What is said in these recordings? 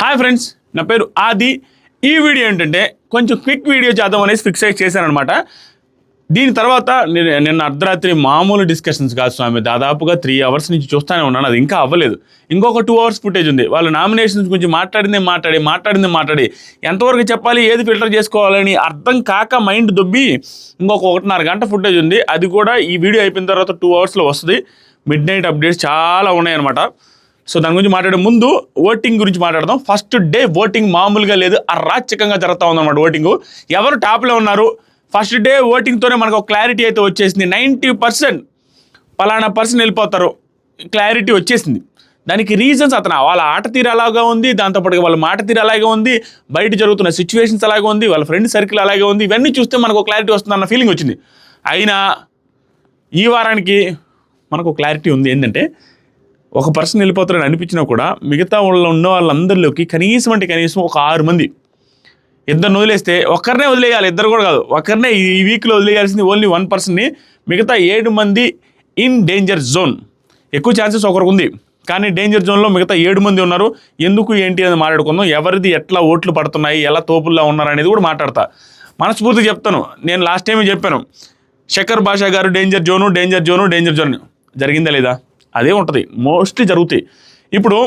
Hi friends నా పేరు ఆది. ఈ వీడియో ఏంటంటే కొంచెం క్విక్ వీడియో చేద్దాం అనేసి ఫిక్స్ అయ్యి చేశానమాట దీని తర్వాత నేను నిన్న అర్ధరాత్రి మామూలు డిస్కషన్స్ కాదు స్వామి. దాదాపుగా త్రీ అవర్స్ నుంచి చూస్తూనే ఉన్నాను. అది ఇంకా అవ్వలేదు. ఇంకొక టూ అవర్స్ ఫుటేజ్ ఉంది. వాళ్ళ నామినేషన్స్ గురించి మాట్లాడిందే మాట్లాడి మాట్లాడిందే మాట్లాడి. ఎంతవరకు చెప్పాలి ఏది ఫిల్టర్ చేసుకోవాలని అర్థం కాక మైండ్ దొబ్బి ఇంకొక ఒకటిన్నర గంట ఫుటేజ్ ఉంది. అది కూడా ఈ వీడియో అయిపోయిన తర్వాత టూ అవర్స్లో వస్తుంది. మిడ్ నైట్ అప్డేట్స్ చాలా ఉన్నాయన్నమాట. సో దాని గురించి మాట్లాడే ముందు ఓటింగ్ గురించి మాట్లాడదాం. ఫస్ట్ డే ఓటింగ్ మామూలుగా లేదు అరాచకంగా జరుగుతూ ఉందన్నమాట ఓటింగ్. ఎవరు టాప్లో ఉన్నారు? ఫస్ట్ డే ఓటింగ్తోనే మనకు ఒక క్లారిటీ అయితే వచ్చేసింది. నైంటీ పర్సెంట్ పలానా పర్సన్ వెళ్ళిపోతారు. క్లారిటీ వచ్చేసింది. దానికి రీజన్స్ అతను వాళ్ళ ఆట తీరు అలాగా ఉంది దాంతోపాటు వాళ్ళ మాట తీరు అలాగే ఉంది బయట జరుగుతున్న సిచ్యువేషన్స్ అలాగే ఉంది వాళ్ళ ఫ్రెండ్ సర్కిల్ అలాగే ఉంది ఇవన్నీ చూస్తే మనకు క్లారిటీ వస్తుందన్న ఫీలింగ్ వచ్చింది. అయినా ఈ వారానికి మనకు క్లారిటీ ఉంది ఏంటంటే ఒక పర్సన్ వెళ్ళిపోతారని అనిపించినా కూడా మిగతా వాళ్ళు ఉన్న వాళ్ళందరిలోకి కనీసం అంటే కనీసం ఒక ఆరు మంది ఇద్దరిని వదిలేస్తే ఒక్కరినే వదిలేయాలి ఇద్దరు కూడా కాదు. ఒక్కరినే ఈ వీక్లో వదిలేయాల్సింది ఓన్లీ వన్ పర్సన్ని మిగతా ఏడు మంది ఇన్ డేంజర్ జోన్ ఎక్కువ ఛాన్సెస్ ఒకరికి ఉంది. కానీ డేంజర్ జోన్లో మిగతా ఏడు మంది ఉన్నారు. ఎందుకు ఏంటి అని మాట్లాడుకుందాం. ఎవరిది ఎట్లా ఓట్లు పడుతున్నాయి ఎలా తోపుల్లో ఉన్నారు అనేది కూడా మాట్లాడతా. మనస్ఫూర్తిగా చెప్తాను. నేను లాస్ట్ టైం చెప్పాను. శేఖర్ భాషా గారు danger zone danger zone danger zone జరిగిందా లేదా? అదే ఉంటుంది. మోస్ట్లీ జరుగుతాయి. ఇప్పుడు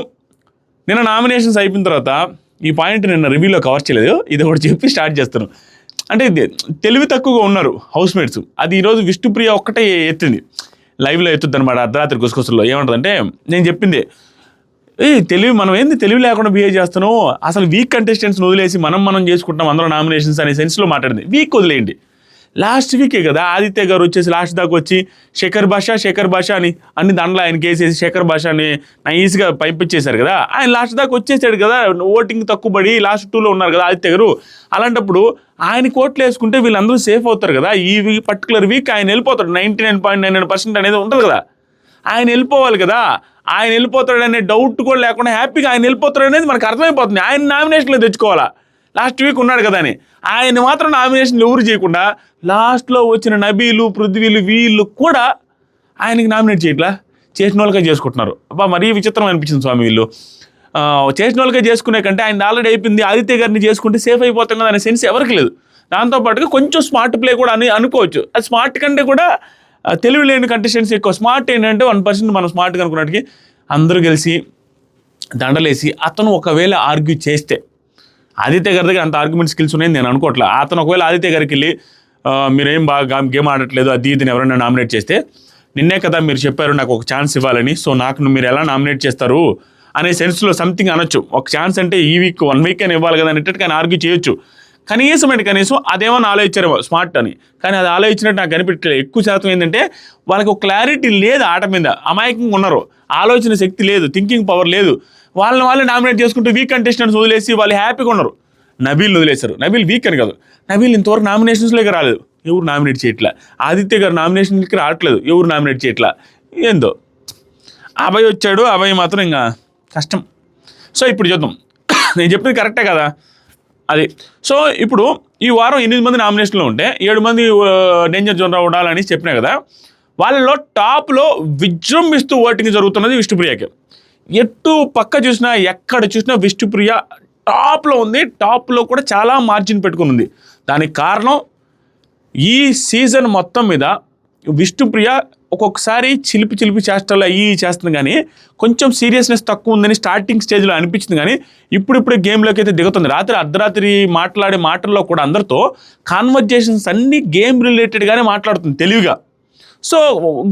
నిన్న నామినేషన్స్ అయిపోయిన తర్వాత ఈ పాయింట్ నిన్న రివ్యూలో కవర్ చేయలేదు. ఇది ఒకటి చెప్పి స్టార్ట్ చేస్తాను. అంటే తెలివి తక్కువగా ఉన్నారు హౌస్ మేట్స్ అది ఈరోజు విష్ణుప్రియ ఒక్కటే ఎత్తింది. లైవ్లో ఎత్తుద్ది అనమాట అర్ధరాత్రి గుసగుసల్లో. ఏమంటుందంటే నేను చెప్పింది ఏ తెలివి మనం ఏంది తెలివి లేకుండా బిహేవ్ చేస్తాను అసలు వీక్ కంటెస్టెంట్స్ని వదిలేసి మనం మనం చేసుకుంటాం అందరూ నామినేషన్స్ అనే సెన్స్లో మాట్లాడింది. వీక్ వదిలేయండి. లాస్ట్ వీకే కదా ఆదిత్య గారు వచ్చేసి లాస్ట్ దాకా వచ్చి శేఖర్ భాష శేఖర్ భాష అని అన్ని దాంట్లో ఆయన కేసేసి శేఖర్ భాష అని నైస్గా పంపించేశారు కదా. ఆయన లాస్ట్ దాకా వచ్చేసాడు కదా ఓటింగ్ తక్కువ పడి లాస్ట్ టూలో ఉన్నారు కదా ఆదిత్య గారు. అలాంటప్పుడు ఆయన కోట్లు వేసుకుంటే వీళ్ళందరూ సేఫ్ అవుతారు కదా. ఈ పర్టికులర్ వీక్ ఆయన వెళ్ళిపోతాడు. Ninety nine point nine nine percent అనేది ఉంటుంది కదా. ఆయన వెళ్ళిపోవాలి కదా. ఆయన వెళ్ళిపోతాడు అనే డౌట్ కూడా లేకుండా హ్యాపీగా ఆయన వెళ్ళిపోతాడు అనేది మనకు అర్థమైపోతుంది. ఆయన నామినేషన్లో తెచ్చుకోవాలా? లాస్ట్ వీక్ ఉన్నాడు కదా అని. ఆయన మాత్రం నామినేషన్లు ఎవరు చేయకుండా లాస్ట్లో వచ్చిన నబీలు పృథ్వీలు వీళ్ళు కూడా ఆయనకి నామినేట్ చేయట్లా? చేసిన వాళ్ళకే చేసుకుంటున్నారు. అబ్బా మరీ విచిత్రం అనిపించింది స్వామి వీళ్ళు. చేసిన వాళ్ళకే చేసుకునే కంటే ఆయన ఆల్రెడీ అయిపోయింది. ఆదిత్య గారిని చేసుకుంటే సేఫ్ అయిపోతాం కదా అనే సెన్స్ ఎవరికి లేదు. దాంతోపాటుగా కొంచెం స్మార్ట్ ప్లే కూడా అని అనుకోవచ్చు. అది స్మార్ట్ కంటే కూడా తెలివి లేని కంటెస్టెంట్స్ ఎక్కువ. స్మార్ట్ ఏంటంటే వన్ పర్సెంట్ మనం స్మార్ట్గా అనుకున్నట్టుకి అందరూ కలిసి దండలేసి అతను ఒకవేళ ఆర్గ్యూ చేస్తే ఆదిత్య గారి దగ్గర అంత ఆర్గ్యుమెంట్ స్కిల్స్ ఉన్నాయని నేను అనుకోవట్లే. అతను ఒకవేళ ఆదిత్య గారికి వెళ్ళి మీరేం బాగా గేమ్ ఆడట్లేదు అది ఇదిని ఎవరైనా నామినేట్ చేస్తే నిన్నే కదా మీరు చెప్పారు నాకు ఒక ఛాన్స్ ఇవ్వాలని సో నాకు మీరు ఎలా నామినేట్ చేస్తారు? అనే సెన్స్లో సంథింగ్ అనొచ్చు. ఒక ఛాన్స్ అంటే ఈ వీక్ వన్ వీక్ అని ఇవ్వాలి కదా అనేటట్టు కానీ ఆర్గ్యూ చేయొచ్చు. కనీసం అంటే కనీసం అదేమన్నా ఆలోచించారు స్మార్ట్ అని. కానీ అది ఆలోచించినట్టు నాకు కనిపించలేదు ఎక్కువ శాతం ఏంటంటే వాళ్ళకి ఒక క్లారిటీ లేదు ఆట మీద. అమాయకంగా ఉన్నారు. ఆలోచన శక్తి లేదు థింకింగ్ పవర్ లేదు. వాళ్ళని వాళ్ళు నామినేట్ చేసుకుంటూ వీక్ కంటెస్టెంట్స్ వదిలేసి వాళ్ళు హ్యాపీగా ఉన్నారు. నబీల్ వదిలేశారు. నబీల్ వీక్ అని కాదు. నబీల్ ఇంతవరకు నామినేషన్స్లోకి రాలేదు. ఎవరు నామినేట్ చేయట్లా? ఆదిత్య గారు నామినేషన్కి రావట్లేదు. ఎవరు నామినేట్ చేయట్లా? ఏందో? అభయ్ వచ్చాడు. అభయ్ మాత్రం ఇంకా కష్టం. సో ఇప్పుడు చూద్దాం. నేను చెప్పింది కరెక్టే కదా? అది. సో ఇప్పుడు ఈ వారం ఎనిమిది మంది నామినేషన్లో ఉంటే ఏడు మంది డేంజర్ జోన్ ఉండాలని చెప్పినా కదా వాళ్ళలో టాప్లో విజృంభిస్తూ ఓటింగ్ జరుగుతున్నది విష్ణుప్రియకి. ఎటు పక్క చూసినా ఎక్కడ చూసినా విష్ణుప్రియ టాప్లో ఉంది టాప్లో కూడా చాలా మార్జిన్ పెట్టుకుని ఉంది. దానికి కారణం ఈ సీజన్ మొత్తం మీద విష్ణుప్రియ ఒక్కొక్కసారి చిలిపి చిలిపి చేష్టలు అయ్యి చేస్తుంది కానీ కొంచెం సీరియస్నెస్ తక్కువ ఉందని స్టార్టింగ్ స్టేజ్లో అనిపించింది కానీ ఇప్పుడిప్పుడే గేమ్లోకి అయితే దిగుతుంది. రాత్రి అర్ధరాత్రి మాట్లాడే మాటల్లో కూడా అందరితో కాన్వర్జేషన్స్ అన్నీ గేమ్ రిలేటెడ్గానే మాట్లాడుతుంది తెలివిగా. సో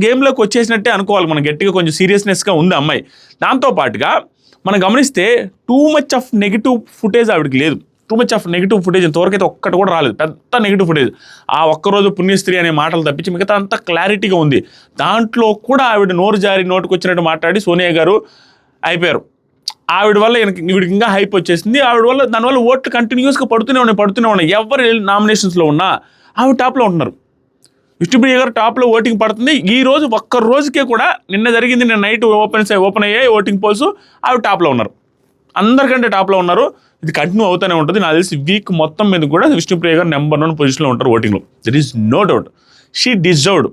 గేమ్లోకి వచ్చేసినట్టే అనుకోవాలి మనం గట్టిగా కొంచెం సీరియస్నెస్గా ఉంది అమ్మాయి. దాంతోపాటుగా మనం గమనిస్తే too much of negative footage ఆవిడకి లేదు. Too much of negative footage ఇంతవరకైతే ఒక్కటి కూడా రాలేదు. పెద్ద నెగిటివ్ ఫుటేజ్ ఆ ఒక్కరోజు పుణ్యస్త్రీ అనే మాటలు తప్పించి మిగతా అంతా క్లారిటీగా ఉంది. దాంట్లో కూడా ఆవిడ నోరు జారి నోటుకు వచ్చినట్టు మాట్లాడి సోనియా గారు అయిపోయారు. ఆవిడ వల్ల వీడికి ఇంకా హైప్ వచ్చేసింది. ఆవిడ వల్ల దానివల్ల ఓట్లు కంటిన్యూస్గా పడుతూనే ఉన్నాయి పడుతూనే ఉన్నాయి. ఎవరు నామినేషన్స్లో ఉన్నా ఆవిడ టాప్లో ఉంటున్నారు. విష్ణుప్రియ గారు టాప్లో ఓటింగ్ పడుతుంది. ఈ రోజు ఒక్క రోజుకే కూడా నిన్న జరిగింది నిన్న నైట్ ఓపెన్ ఓపెన్ అయ్యాయి ఓటింగ్ పోల్స్. ఆవిడ టాప్లో ఉన్నారు. అందరికంటే టాప్లో ఉన్నారు. ఇది కంటిన్యూ అవుతూనే ఉంటుంది. నాకు తెలిసి వీక్ మొత్తం మీద కూడా విష్ణుప్రియ గారు నెంబర్ వన్ పొజిషన్లో ఉంటారు ఓటింగ్లో. There is no doubt she deserved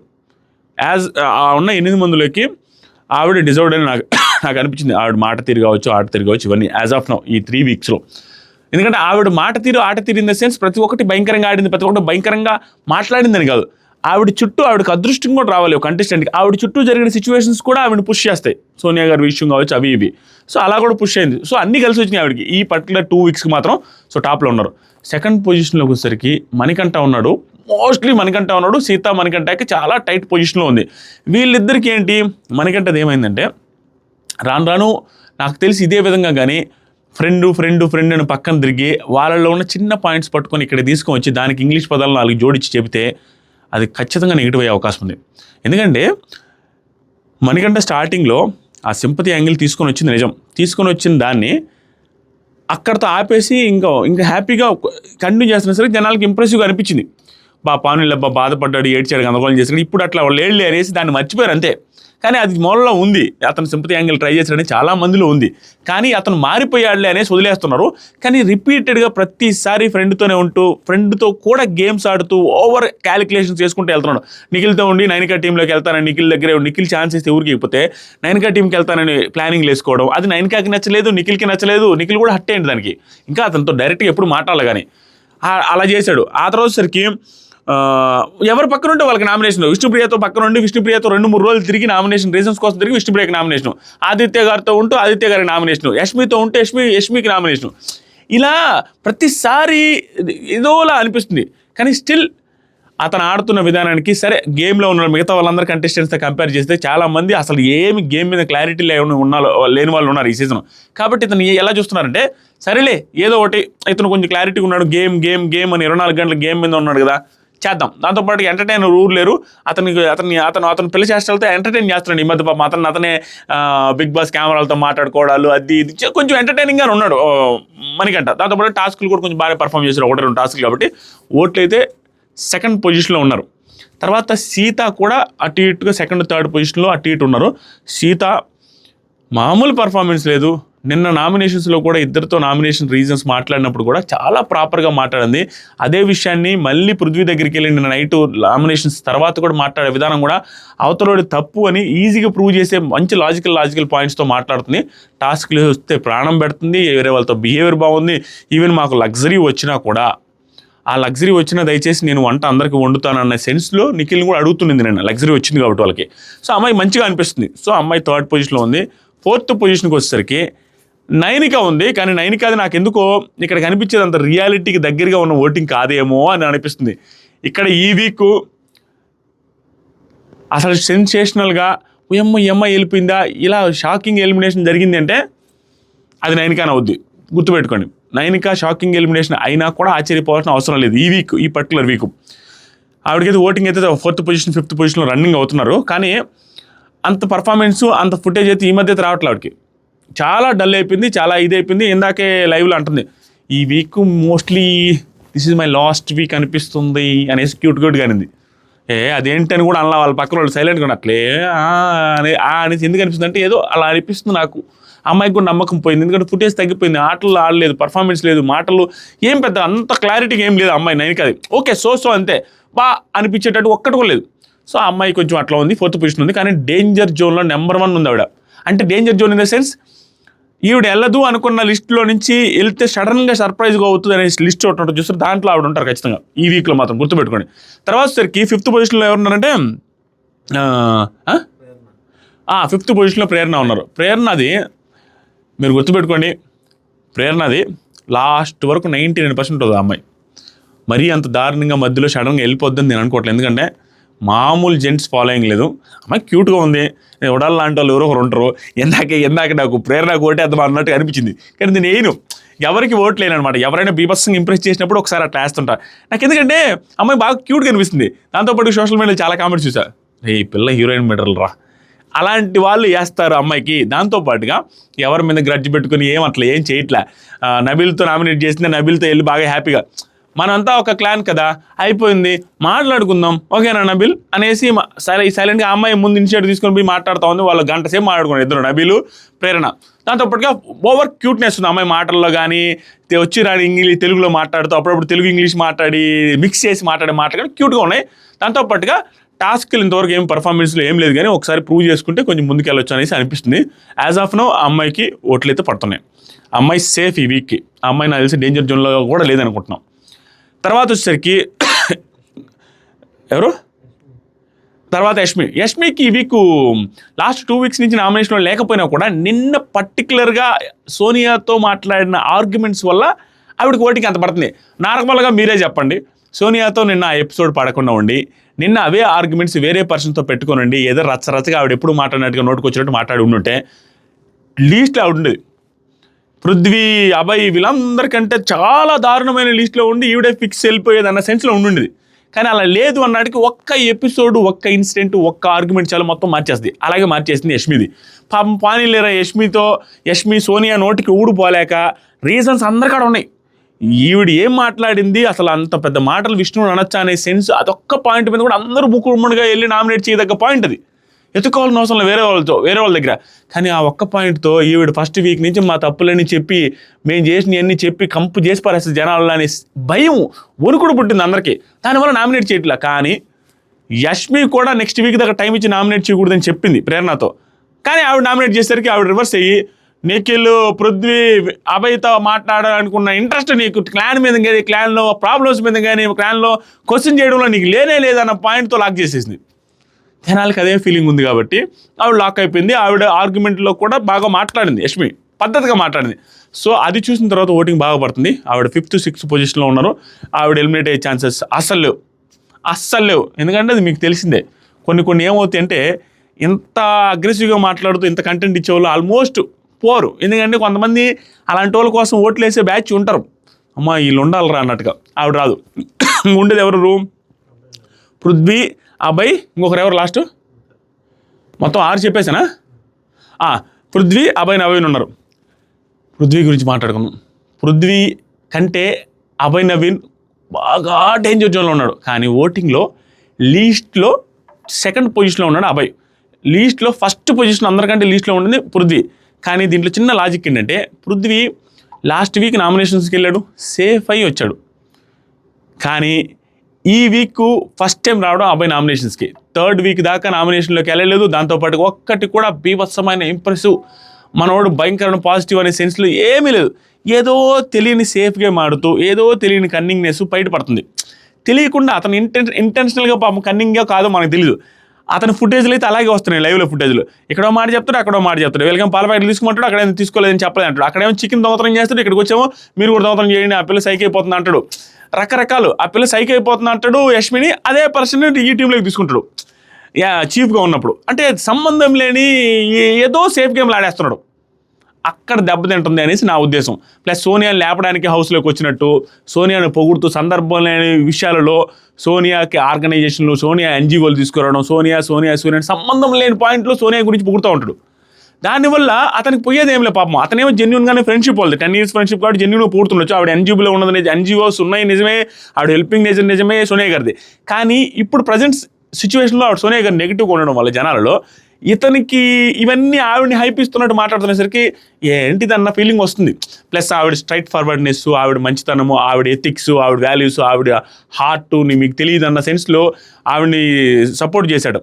as ఉన్న ఎనిమిది మందిలోకి ఆవిడ డిజర్వ్డ్ అని నాకు నాకు అనిపించింది. ఆవిడ మాట తీరు కావచ్చు ఆట తీరు కావచ్చు ఇవన్నీ యాజ్ ఆఫ్ నౌ ఈ త్రీ వీక్స్లో ఎందుకంటే ఆవిడ మాట తీరు ఆట తీరు ఇన్ ద సెన్స్ ప్రతి ఒక్కటి భయంకరంగా ఆడింది ప్రతి ఒక్కటి భయంకరంగా మాట్లాడిందని కాదు. ఆవిడ చుట్టూ ఆవిడకి అదృష్టం కూడా రావాలి ఒక కంటెస్టెంట్కి ఆవిడ చుట్టూ జరిగిన సిచ్యువేషన్స్ కూడా ఆవిడని పుష్ చేస్తాయి. సోనియా గారి విషయం కావచ్చు అవి ఇవి. సో అలా కూడా పుష్ అయింది. సో అన్నీ కలిసి వచ్చినాయి ఆవిడకి. ఈ పర్టికులర్ టూ వీక్స్కి మాత్రం సో టాప్లో ఉన్నారు. సెకండ్ పొజిషన్లోకి వచ్చేసరికి మణికంఠ ఉన్నాడు. మోస్ట్లీ మణికంఠ ఉన్నాడు. సీత మణికంఠకి చాలా టైట్ పొజిషన్లో ఉంది. వీళ్ళిద్దరికి ఏంటి? మణికంఠది ఏమైందంటే రాను రాను నాకు తెలిసి ఇదే విధంగా కానీ ఫ్రెండ్ ఫ్రెండ్ ఫ్రెండ్ అని పక్కన తిరిగి వాళ్ళలో ఉన్న చిన్న పాయింట్స్ పట్టుకొని ఇక్కడ తీసుకొని వచ్చి దానికి ఇంగ్లీష్ పదాలు నాలుగు జోడించి చెబితే అది ఖచ్చితంగా నెగిటివ్ అయ్యే అవకాశం ఉంది. ఎందుకంటే మనకంటే స్టార్టింగ్లో ఆ సింపతి యాంగిల్ తీసుకొని వచ్చింది నిజం. తీసుకొని వచ్చిన దాన్ని అక్కడతో ఆపేసి ఇంకా ఇంకా హ్యాపీగా కంటిన్యూ చేస్తున్నా సరే జనాలకి ఇంప్రెసివ్గా అనిపించింది. బా పానులబ్బా బా బాధపడ్డాడు ఏడ్చాడు గందరగోళం చేశాడు ఇప్పుడు అట్లా వాళ్ళు ఏళ్ళు అనేసి దాన్ని మర్చిపోయారు అంతే. కానీ అది మూలలో ఉంది. అతను సింపతి యాంగిల్ ట్రై చేశాడని చాలా మందిలో ఉంది. కానీ అతను మారిపోయాడులే అనేసి వదిలేస్తున్నారు. కానీ రిపీటెడ్గా ప్రతిసారి ఫ్రెండ్తోనే ఉంటూ ఫ్రెండ్తో కూడా గేమ్స్ ఆడుతూ ఓవర్ క్యాలిక్యులేషన్స్ చేసుకుంటూ వెళ్తున్నాడు. నిఖిల్తో ఉండి నైనికా టీంలోకి వెళ్తానని నిఖిల్ దగ్గరే ఉండి నిఖిల్ ఛాన్స్ ఇస్తే ఊరికి ఇకపోతే నైనికా టీంకి వెళ్తానని ప్లానింగ్ వేసుకోవడం అది నైనికాకి నచ్చలేదు నిఖిల్కి నచ్చలేదు నిఖిల్ కూడా హట్ అయ్యింది దానికి. ఇంకా అతనితో డైరెక్ట్గా ఎప్పుడు మాట్లాడాలి కానీ. అలా చేశాడు. ఆ తర్వాత సరికి ఎవరు పక్కన ఉంటే వాళ్ళకి నామినేషన్ విష్ణుప్రియతో పక్కన ఉండి విష్ణుప్రియతో రెండు మూడు రోజులు తిరిగి నామినేషన్ రీజన్స్ కోసం తిరిగి విష్ణుప్రియకి నామినేషన్ ఆదిత్య గారితో ఉంటూ ఆదిత్య గారికి నామినేషన్ యష్మితో ఉంటే యష్మి యష్మికి నామినేషన్ ఇలా ప్రతిసారి ఏదోలా అనిపిస్తుంది. కానీ స్టిల్ అతను ఆడుతున్న విధానానికి సరే గేమ్లో ఉన్న మిగతా వాళ్ళందరూ కంటెస్టెంట్స్తో కంపేర్ చేస్తే చాలా మంది అసలు ఏమి గేమ్ మీద క్లారిటీ లేని ఉన్న లేని వాళ్ళు ఉన్నారు ఈ సీజన్ కాబట్టి ఇతను ఎలా చూస్తున్నారంటే సరేలే ఏదో ఒకటి ఇతను కొంచెం క్లారిటీగా ఉన్నాడు గేమ్ గేమ్ గేమ్ అని ఇరవై నాలుగు గంటల గేమ్ మీద ఉన్నాడు కదా. చేద్దాం. దాంతోపాటు ఎంటర్టైనర్ ఊరు లేరు. అతనికి అతని అతను అతను పెళ్ళి చేష్టలతో ఎంటర్టైన్ చేస్తున్నాడు ఈ మధ్య పాపం. అతను అతనే బిగ్ బాస్ కెమెరాలతో మాట్లాడుకోవడాలు అది ఇది కొంచెం ఎంటర్టైనింగ్గా ఉన్నాడు మనకంట మణికంట దాంతోపాటు టాస్క్లు కూడా కొంచెం బాగా పర్ఫామ్ చేశారు ఒకటి రెండు టాస్క్లు కాబట్టి ఓట్లు అయితే సెకండ్ పొజిషన్లో ఉన్నారు. తర్వాత సీత కూడా అటు ఇటుగా సెకండ్ థర్డ్ పొజిషన్లో అటు ఇటు ఉన్నారు. సీత మామూలు పర్ఫార్మెన్స్ లేదు. నిన్న నామినేషన్స్లో కూడా ఇద్దరితో నామినేషన్ రీజన్స్ మాట్లాడినప్పుడు కూడా చాలా ప్రాపర్గా మాట్లాడింది. అదే విషయాన్ని మళ్ళీ పృథ్వీ దగ్గరికి వెళ్ళి నిన్న నైట్ నామినేషన్స్ తర్వాత కూడా మాట్లాడే విధానం కూడా అవతలోడి తప్పు అని ఈజీగా ప్రూవ్ చేసే మంచి లాజికల్ లాజికల్ పాయింట్స్తో మాట్లాడుతుంది. టాస్క్లు వస్తే ప్రాణం పెడుతుంది వేరే వాళ్ళతో బిహేవియర్ బాగుంది. ఈవెన్ మాకు లగ్జరీ వచ్చినా కూడా ఆ లగ్జరీ వచ్చిన దయచేసి నేను వంట అందరికీ వండుతానన్న సెన్స్లో నిఖిల్ని కూడా అడుగుతుంది నేను లగ్జరీ వచ్చింది కాబట్టి వాళ్ళకి. సో అమ్మాయి మంచిగా అనిపిస్తుంది. సో అమ్మాయి థర్డ్ పొజిషన్లో ఉంది. ఫోర్త్ పొజిషన్కి వచ్చేసరికి నైనిక ఉంది కానీ నైనికాది నాకు ఎందుకో ఇక్కడ కనిపించేది అంత రియాలిటీకి దగ్గరగా ఉన్న ఓటింగ్ కాదేమో అని అనిపిస్తుంది. ఇక్కడ ఈ వీక్ అసలు సెన్సేషనల్గా ఎమ్మ ఎమ్మ వెళ్ళిపోయిందా? ఇలా షాకింగ్ ఎలిమినేషన్ జరిగింది అంటే అది నైనికాని అవుద్ది. గుర్తుపెట్టుకోండి. నైనిక షాకింగ్ ఎలిమినేషన్ అయినా కూడా ఆశ్చర్యపోవాల్సిన అవసరం లేదు ఈ వీక్ ఈ పర్టికులర్ వీక్. ఆవిడకైతే ఓటింగ్ అయితే ఫోర్త్ పొజిషన్ ఫిఫ్త్ పొజిషన్లో రన్నింగ్ అవుతున్నారు. కానీ అంత పర్ఫార్మెన్స్ అంత ఫుటేజ్ అయితే ఈ మధ్య రావట్లేదు రావట్లే ఆవిడకి. చాలా డల్ అయిపోయింది చాలా ఇది అయిపోయింది ఇందాకే లైవ్లో అంటుంది. ఈ week mostly this is my last week అనిపిస్తుంది అనేసి క్యూట్ క్యూట్గా అనింది. ఏ అదేంటి అని కూడా అలా వాళ్ళ పక్కన వాళ్ళు సైలెంట్గా అట్లే ఆ అనేసి ఎందుకు అనిపిస్తుంది అంటే ఏదో అలా అనిపిస్తుంది నాకు. అమ్మాయికి కూడా నమ్మకం పోయింది ఎందుకంటే ఫుటేజ్ తగ్గిపోయింది ఆటలు ఆడలేదు పర్ఫార్మెన్స్ లేదు మాటలు ఏం పెద్ద అంత క్లారిటీగా ఏం లేదు అమ్మాయి నైన్కి అది. ఓకే సో సో అంతే బా అనిపించేటట్టు ఒక్కటి కూడా లేదు. సో అమ్మాయి కొంచెం అట్లా ఉంది ఫోర్త్ పొజిషన్ ఉంది కానీ డేంజర్ జోన్లో నెంబర్ వన్ ఉంది ఆవిడ. అంటే danger zone in the sense ఈవిడ వెళ్ళదు అనుకున్న లిస్ట్లో నుంచి వెళ్తే సడన్గా సర్ప్రైజ్గా అవుతుంది అనే లిస్ట్ ఒకటి ఉంటుంది. చూస్తే దాంట్లో ఆవిడ ఉంటారు ఖచ్చితంగా. ఈ వీక్లో మాత్రం గుర్తుపెట్టుకోండి. తర్వాత సరికి ఫిఫ్త్ పొజిషన్లో ఎవరున్నారంటే ఫిఫ్త్ పొజిషన్లో ప్రేరణ ఉన్నారు. ప్రేరణది మీరు గుర్తుపెట్టుకోండి. ప్రేరణది లాస్ట్ వరకు నైంటీ నైన్ పర్సెంట్ ఉంటుంది ఆ అమ్మాయి. మరీ అంత దారుణంగా మధ్యలో సడన్గా వెళ్ళిపోద్దని నేను అనుకోవట్లేదు. ఎందుకంటే మామూలు జెంట్స్ ఫాలోయింగ్ లేదు. అమ్మాయి క్యూట్గా ఉంది. ఉడాలి లాంటి వాళ్ళు ఎవరో ఒకరు ఉంటారు. ఎందాక ఎందాక నాకు ప్రేరణ ఓటేద్దాం అన్నట్టు అనిపించింది. కానీ నేను వేయను ఎవరికి ఓట్ లేనమాట ఎవరైనా బీభత్సంగా ఇంప్రెస్ చేసినప్పుడు ఒకసారి అట్లా వేస్తుంటా. నాకు ఎందుకంటే అమ్మాయి బాగా క్యూట్గా అనిపిస్తుంది. దాంతోపాటు సోషల్ మీడియాలో చాలా కామెంట్స్ చూసా. రే ఈ పిల్ల హీరోయిన్ మెడల్ రా. అలాంటి వాళ్ళు వేస్తారు అమ్మాయికి. దాంతోపాటుగా ఎవరి మీద గ్రడ్జ్ పెట్టుకుని ఏం అట్లా ఏం చేయట్లే. ఆ, నబీల్తో నామినేట్ చేసిందే నబీల్తో వెళ్ళి బాగా హ్యాపీగా మనంతా ఒక క్లాన్ కదా? అయిపోయింది. మాట్లాడుకుందాం. ఓకేనా నబిల్? అనేసి సరే సైలెంట్గా అమ్మాయి ముందు ఇనిషియేటివ్ తీసుకొని పోయి మాట్లాడుతూ ఉంది. వాళ్ళు గంట సేపు మాట్లాడుకున్నారు ఇద్దరు నబీలు. ప్రేరణ. దాంతోపాటుగా ఓవర్ క్యూట్నెస్ ఉంది. అమ్మాయి మాటల్లో కానీ వచ్చి రాని ఇంగ్లీష్ తెలుగులో మాట్లాడుతూ అప్పుడప్పుడు తెలుగు ఇంగ్లీష్ మాట్లాడి మిక్స్ చేసి మాట్లాడే మాటలు కానీ క్యూట్గా ఉన్నాయి. దాంతోపాటుగా టాస్క్లు ఇంతవరకు ఏం పర్ఫార్మెన్స్లో ఏం లేదు కానీ ఒకసారి ప్రూవ్ చేసుకుంటే కొంచెం ముందుకెళ్ళొచ్చు అనేసి అనిపిస్తుంది. యాజ్ ఆఫ్ నో ఆ అమ్మాయికి ఓట్లు అయితే పడుతున్నాయి అమ్మాయి సేఫ్ ఈ వీక్కి. అమ్మాయి నాకు తెలిసి డేంజర్ జోన్లో కూడా లేదనుకుంటున్నాం. తర్వాత వచ్చేసరికి ఎవరు? తర్వాత యష్మి. యష్మికి ఈ వీక్ లాస్ట్ టూ వీక్స్ నుంచి నామినేషన్లో లేకపోయినా కూడా నిన్న పర్టికులర్గా సోనియాతో మాట్లాడిన ఆర్గ్యుమెంట్స్ వల్ల ఆవిడకి ఓటింగ్ అంత పడుతుంది. నార్మల్గా మీరే చెప్పండి. సోనియాతో నిన్న ఆ ఎపిసోడ్ పడకుండా ఉండి నిన్న అవే ఆర్గ్యుమెంట్స్ వేరే పర్సన్తో పెట్టుకోనండి ఏదో రచ్చరచ్చగా ఆవిడ ఎప్పుడు మాట్లాడినట్టుగా నోటుకు వచ్చినట్టు మాట్లాడి ఉండుంటే లీస్ట్లో ఆవిడ ఉండేది పృథ్వీ అభయ్ వీళ్ళందరికంటే చాలా దారుణమైన లిస్ట్లో ఉండి ఈవిడే ఫిక్స్ వెళ్ళిపోయేది అన్న సెన్స్లో ఉండుండేది. కానీ అలా లేదు అన్నటికి ఒక్క ఎపిసోడ్ ఒక్క ఇన్సిడెంట్ ఒక్క ఆర్గ్యుమెంట్ చాలా మొత్తం మార్చేస్తుంది. అలాగే మార్చేసింది యష్మిది. పాపం పానీలేరా యష్మితో యష్మి సోనియా నోటికి ఊడిపోలేక రీజన్స్ అందరికాడ ఉన్నాయి. ఈవిడ ఏం మాట్లాడింది అసలు అంత పెద్ద మాటలు విష్ణువుని అనొచ్చా అనే సెన్స్ అదొక్క పాయింట్ మీద కూడా అందరూ ముక్కుమ్మడిగా వెళ్ళి నామినేట్ చేయదగ్గ పాయింట్ అది. ఎత్తుకోవాల్సిన అవసరం లేదు వేరే వాళ్ళతో వేరే వాళ్ళ దగ్గర. కానీ ఆ ఒక్క పాయింట్తో ఈవిడ ఫస్ట్ వీక్ నుంచి మా తప్పులని చెప్పి మేము చేసినవన్నీ చెప్పి కంపు చేసి పారేస్తుంది జనాలు అనే భయం వణుకుడు పుట్టింది అందరికీ. దానివల్ల నామినేట్ చేయట్లా. కానీ యష్మి కూడా నెక్స్ట్ వీక్ దాకా టైం ఇచ్చి నామినేట్ చేయకూడదని చెప్పింది ప్రేరణతో. కానీ ఆవిడ నామినేట్ చేసేసరికి ఆవిడ రివర్స్ అయ్యి నిఖిల్ పృథ్వీ అభయ్తో మాట్లాడాలనుకున్న ఇంట్రెస్ట్ నీకు క్లాన్ మీద కానీ క్లాన్లో ప్రాబ్లమ్స్ మీద కానీ క్లాన్లో క్వశ్చన్ చేయడంలో నీకు లేనే లేదన్న పాయింట్తో లాక్ చేసేసింది. జనాలకి అదే ఫీలింగ్ ఉంది కాబట్టి ఆవిడ లాక్ అయిపోయింది. ఆవిడ ఆర్గ్యుమెంట్లో కూడా బాగా మాట్లాడింది. యష్మి పద్ధతిగా మాట్లాడింది. సో అది చూసిన తర్వాత ఓటింగ్ బాగా పడుతుంది. ఆవిడ ఫిఫ్త్ సిక్స్త్ పొజిషన్లో ఉన్నారు. ఆవిడ ఎలిమినేట్ అయ్యే ఛాన్సెస్ అస్సలు లేవు. అస్సలు లేవు. ఎందుకంటే అది మీకు తెలిసిందే. కొన్ని కొన్ని ఏమవుతాయి అంటే ఇంత అగ్రెసివ్గా మాట్లాడుతూ ఇంత కంటెంట్ ఇచ్చేవాళ్ళు ఆల్మోస్ట్ పోరు. ఎందుకంటే కొంతమంది అలాంటి వాళ్ళ కోసం ఓట్లు వేసే బ్యాచ్ ఉంటారు. అమ్మ వీళ్ళు ఉండాలిరా అన్నట్టుగా. ఆవిడ రాదు. ఉండేది ఎవరు? రూమ్ పృథ్వీ అబ్బాయి ఇంకొకరు ఎవరు లాస్ట్? మొత్తం ఆరు చెప్పేసానా పృథ్వీ అభయ్ నవీన్ ఉన్నారు. పృథ్వీ గురించి మాట్లాడుకుందాం. పృథ్వీ కంటే అభయ్ నవీన్ బాగా డేంజర్ జోన్లో ఉన్నాడు. కానీ ఓటింగ్లో లీస్ట్లో సెకండ్ పొజిషన్లో ఉన్నాడు అభయ్ లీస్ట్లో ఫస్ట్ పొజిషన్ అందరికంటే లీస్ట్లో ఉండింది పృథ్వీ. కానీ దీంట్లో చిన్న లాజిక్ ఏంటంటే పృథ్వీ లాస్ట్ వీక్ నామినేషన్స్కి వెళ్ళాడు సేఫ్ అయ్యి వచ్చాడు. కానీ ఈ వీక్ ఫస్ట్ టైం రావడం అబ్బాయి నామినేషన్స్కి థర్డ్ వీక్ దాకా నామినేషన్లోకి వెళ్ళలేదు. దాంతోపాటు ఒక్కటి కూడా బీభత్సమైన ఇంప్రెసివ్ మనోడు భయంకరమైన పాజిటివ్ అనే సెన్స్లో ఏమీ లేదు. ఏదో తెలియని సేఫ్ గేమ్ ఆడుతూ ఏదో తెలియని కన్నింగ్నెస్ బయటపడుతుంది. తెలియకుండా అతను ఇంటెన్ ఇంటెన్షనల్గా పాపం కన్నింగ్గా కాదో మనకు తెలియదు అతని ఫుటేజ్లు అయితే అలాగే వస్తున్నాయి లైవ్లో ఫుటేజ్లు ఇక్కడో మాట చెప్తాడు అక్కడో మాట చెప్తాడు వీళ్ళకి పాలపాయలు తీసుకుంటాడు అక్కడ ఏం తీసుకోలేదని చెప్పలేదు అంటాడు. అక్కడేమో చికెన్ దొంగతనం చేస్తాడు ఇక్కడికి వచ్చేమో మీరు కూడా దొంగతనం చేయండి ఆ పిల్ల సైక్ అయిపోతుంది అంటాడు. రకరకాలు. ఆ పిల్ల సైక్ అయిపోతుంది అంటాడు యష్మిని అదే పర్సన్ ఈ టీంలోకి తీసుకుంటాడు. యా చీఫ్గా ఉన్నప్పుడు. అంటే సంబంధం లేని ఏ- ఏదో సేఫ్ గేమ్లు ఆడేస్తున్నాడు. అక్కడ దెబ్బతింటుంది అనేసి నా ఉద్దేశం. ప్లస్ సోనియాని లేపడానికి హౌస్లోకి వచ్చినట్టు సోనియాను పొగుడుతూ సందర్భం లేని విషయాలలో సోనియాకి ఆర్గనైజేషన్లు సోనియా ఎన్జిఓలు తీసుకురావడం సోనియా సోనియా సోనియా సంబంధం లేని పాయింట్లో సోనియా గురించి పొగుడుతూ ఉంటాడు. దానివల్ల అతనికి పోయేది ఏం లేదు పాపం. అతనేమో జెన్యున్గానే ఫ్రెండ్షిప్ వాళ్ళు టెన్ ఇయర్స్ ఫ్రెండ్షిప్ కాబట్టి జెన్యున్గా పూర్తుండొచ్చు ఆవిడ ఎన్జిఓలో ఉన్నది ఎన్జిఓస్ ఉన్నాయి నిజమే. ఆవిడ హెల్పింగ్ నేచర్ నిజమే సోనియా గారిది కానీ ఇప్పుడు ప్రజెంట్ సిచ్యువేషన్లో ఆవిడ సోనియా గారు నెగిటివ్ ఉండడం వల్ల జనాలలో ఇతనికి ఇవన్నీ ఆవిడని హైప్ ఇస్తున్నట్టు మాట్లాడుతునేసరికి ఏంటిది అన్న ఫీలింగ్ వస్తుంది. ప్లస్ ఆవిడ స్ట్రైట్ ఫార్వర్డ్నెస్ ఆవిడ మంచితనము ఆవిడ ఎథిక్స్ ఆవిడ వాల్యూస్ ఆవిడ హార్ట్ మీకు తెలియదు అన్న సెన్స్లో ఆవిడని సపోర్ట్ చేశాడు.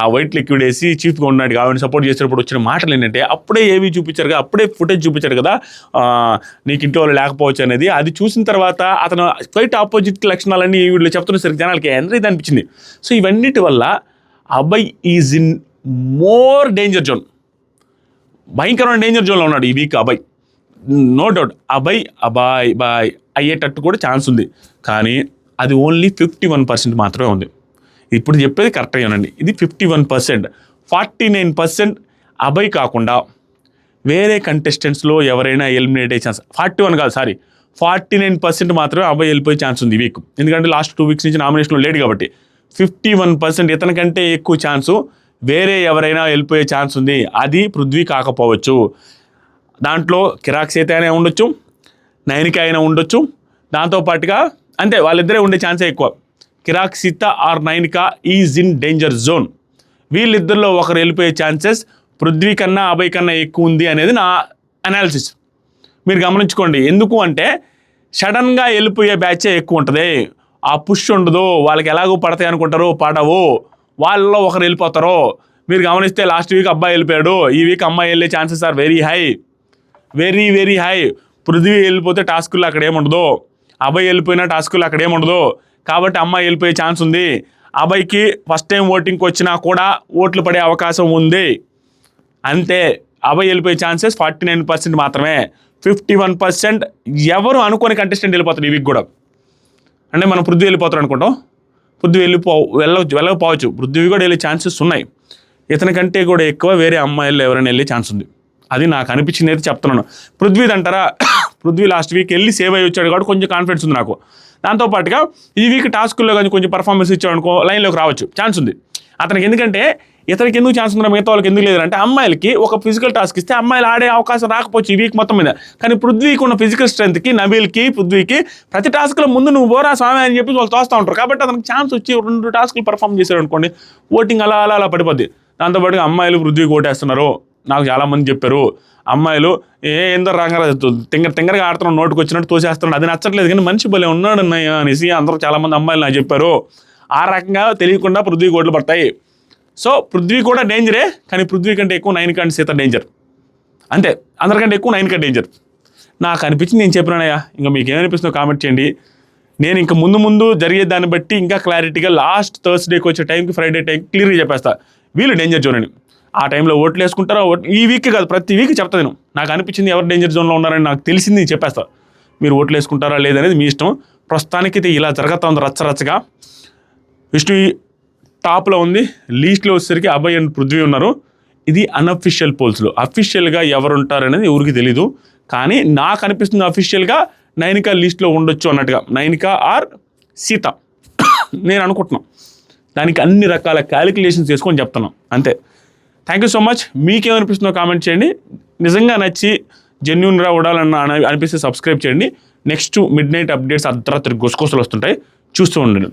ఆ వైట్ లిక్విడ్ వేసి చీఫ్గా ఉన్నాడు ఆవిడని సపోర్ట్ చేసేటప్పుడు వచ్చిన మాటలు ఏంటంటే అప్పుడే ఏవి చూపించారు కదా అప్పుడే ఫుటేజ్ చూపించారు కదా నీకు ఇంట్లో వాళ్ళు లేకపోవచ్చు అనేది. అది చూసిన తర్వాత అతను క్వైట్ ఆపోజిట్ లక్షణాలన్నీ వీళ్ళు చెప్తున్నసరికి జనాలకి ఎంత అనిపించింది. సో ఇవన్నిటి వల్ల అబ్బాయి is in more danger zone భయంకరమైన డేంజర్ జోన్లో ఉన్నాడు ఈ వీక్ అబ్బాయి నో డౌట్ అబ్బాయి అబాయ్ బాయ్ అయ్యేటట్టు కూడా ఛాన్స్ ఉంది. కానీ అది ఓన్లీ ఫిఫ్టీ వన్ పర్సెంట్ మాత్రమే ఉంది. ఇప్పుడు చెప్పేది కరెక్ట్గా వినండి ఇది fifty one percent forty nine percent అబ్బాయి కాకుండా వేరే కంటెస్టెంట్స్లో ఎవరైనా ఎలిమినేట్ అయ్యే ఛాన్స్ ఫార్టీ వన్ కాదు సారీ ఫార్టీ నైన్ పర్సెంట్ మాత్రమే అబ్బాయి వెళ్ళిపోయే ఛాన్స్ ఉంది ఈ వీక్. ఎందుకంటే లాస్ట్ టూ వీక్స్ నుంచి నామినేషన్లో లేడు కాబట్టి. ఫిఫ్టీ వన్ పర్సెంట్ ఇతనికంటే ఎక్కువ ఛాన్సు వేరే ఎవరైనా వెళ్ళిపోయే ఛాన్స్ ఉంది. అది పృథ్వీ కాకపోవచ్చు. దాంట్లో కిరాక్స్ అయితే అయినా ఉండొచ్చు. నైనిక అయినా ఉండొచ్చు. దాంతోపాటుగా అంతే వాళ్ళిద్దరే ఉండే ఛాన్సే ఎక్కువ. Kirak or Nainika is in danger zone. వీళ్ళిద్దరిలో ఒకరు వెళ్ళిపోయే ఛాన్సెస్ పృథ్వీ కన్నా అభయ్ కన్నా ఎక్కువ ఉంది అనేది నా అనాలిసిస్ మీరు గమనించుకోండి ఎందుకు అంటే సడన్గా వెళ్ళిపోయే బ్యాచే ఎక్కువ ఉంటుంది. ఆ పుష్ ఉండదు వాళ్ళకి ఎలాగో పడతాయి అనుకుంటారో పడవు. వాళ్ళలో ఒకరు వెళ్ళిపోతారు. మీరు గమనిస్తే లాస్ట్ వీక్ అబ్బాయి వెళ్ళిపోయాడు ఈ వీక్ అమ్మాయి వెళ్ళే chances are very high very very high Prithvi వెళ్ళిపోతే టాస్కులు అక్కడ ఏముండదు. అబ్బాయి వెళ్ళిపోయినా టాస్కులు అక్కడ ఏముండదు. కాబట్టి అమ్మాయి వెళ్ళిపోయే ఛాన్స్ ఉంది. అబ్బాయికి ఫస్ట్ టైం ఓటింగ్కి వచ్చినా కూడా ఓట్లు పడే అవకాశం ఉంది. అంతే అబ్బాయి వెళ్ళిపోయే ఛాన్సెస్ ఫార్టీ నైన్ పర్సెంట్ మాత్రమే. ఫిఫ్టీ వన్ పర్సెంట్ ఎవరు అనుకోని కంటెస్టెంట్ వెళ్ళిపోతారు ఈ వీక్ కూడా. అంటే మనం పృథ్వీ వెళ్ళిపోతారు అనుకుంటాం. పృథ్వీ వెళ్ళిపో వెళ్ళ వెళ్ళకపోవచ్చు. పృథ్వీ కూడా వెళ్ళే ఛాన్సెస్ ఉన్నాయి. ఇతని కంటే కూడా ఎక్కువ వేరే అమ్మాయిలు ఎవరైనా వెళ్ళే ఛాన్స్ ఉంది. అది నాకు అనిపించింది అయితే చెప్తున్నాను. పృథ్వీది అంటారా పృథ్వీ లాస్ట్ వీక్ వెళ్ళి సేవ్ అయ్యి వచ్చాడు కాబట్టి కొంచెం కాన్ఫిడెన్స్ ఉంది నాకు. దాంతోపాటుగా ఈ వీక్ టాస్క్లో కానీ కొంచెం పర్ఫార్మెన్స్ ఇచ్చాడనుకో లైన్లోకి రావచ్చు. ఛాన్స్ ఉంది. అతనికి ఎందుకంటే ఇతనికి ఎందుకు ఛాన్స్ ఉందా మిగతా వాళ్ళకి ఎందుకు లేదంటే అమ్మాయిలకి ఒక ఫిజికల్ టాస్క్ ఇస్తే అమ్మాయిలు ఆడే అవకాశం రాకపోవచ్చు ఈ వీక్ మొత్తం మీద. కానీ పృథ్వీకి ఉన్న ఫిజికల్ స్ట్రెంత్కి నబీల్కి పృథ్వీకి ప్రతి టాస్క్లో ముందు నువ్వు బోరా స్వామి అని చెప్పి వాళ్ళు తోస్తూ ఉంటారు. కాబట్టి అతనికి ఛాన్స్ వచ్చి రెండు టాస్క్లు పర్ఫామ్ చేశారు అనుకోండి ఓటింగ్ అలా అలా అలా పడిపోద్ది. దాంతోపాటుగా అమ్మాయిలు పృథ్వీకి ఓటేస్తున్నారు. నాకు చాలామంది చెప్పారు అమ్మాయిలు ఏ ఏందో రంగరాజు తింగర తింగరగా ఆడుతున్నాడు నోటుకు వచ్చినట్టు తోసేస్తున్నాడు అది నచ్చట్లేదు కానీ మనిషి భలే ఉన్నాడు అన్నయ్య అనేసి అందరూ చాలామంది అమ్మాయిలు నాకు చెప్పారు. ఆ రకంగా తెలియకుండా పృథ్వీ ఓట్లు పడతాయి. సో పృథ్వీ కూడా డేంజరే కానీ పృథ్వీ కంటే ఎక్కువ నైన్ కంటే సీత డేంజర్. అంతే అందరికంటే ఎక్కువ నైన్ కంటే డేంజర్. నాకు అనిపించింది నేను చెప్పినానయ్యా ఇంకా మీకు ఏమనిపిస్తుందో కామెంట్ చేయండి. నేను ఇంకా ముందు ముందు జరిగే దాన్ని బట్టి ఇంకా క్లారిటీగా లాస్ట్ థర్స్డేకి వచ్చే టైంకి ఫ్రైడే టైం క్లియర్గా చెప్పేస్తా. వీళ్ళు డేంజర్ జోన్ అని. ఆ టైంలో ఓట్లు వేసుకుంటారా? ఈ వీక్ కాదు ప్రతి వీక్ చెప్తా నేను. నాకు అనిపించింది ఎవరు డేంజర్ జోన్లో ఉన్నారని నాకు తెలిసింది నేను చెప్పేస్తా. మీరు ఓట్లు వేసుకుంటారా లేదనేది మీ ఇష్టం. ప్రస్తుతానికి ఇలా జరుగుతూ ఉంది రచ్చరచ్చగా విష్ణు టాప్లో ఉంది. లీస్ట్లో వచ్చేసరికి అభయ్ అండ్ పృథ్వీ ఉన్నారు. ఇది అన్అఫిషియల్ పోల్స్లో అఫీషియల్గా ఎవరు ఉంటారనేది ఎవరికి తెలీదు. కానీ నాకు అనిపిస్తుంది అఫీషియల్గా నైనికా లీస్ట్లో ఉండొచ్చు అన్నట్టుగా. నైనికా ఆర్ సీత. నేను అనుకుంటున్నాను దానికి అన్ని రకాల క్యాలిక్యులేషన్స్ చేసుకొని చెప్తున్నాం. అంతే. థ్యాంక్ యూ సో మచ్ మీకేమనిపిస్తుందో కామెంట్ చేయండి. నిజంగా నచ్చి జెన్యున్గా ఉండాలన్న అనిపిస్తే సబ్స్క్రైబ్ చేయండి. నెక్స్ట్ మిడ్ నైట్ అప్డేట్స్ అర్ధరాత్రి గుసగుసలు వస్తుంటాయి చూస్తూ ఉండండి.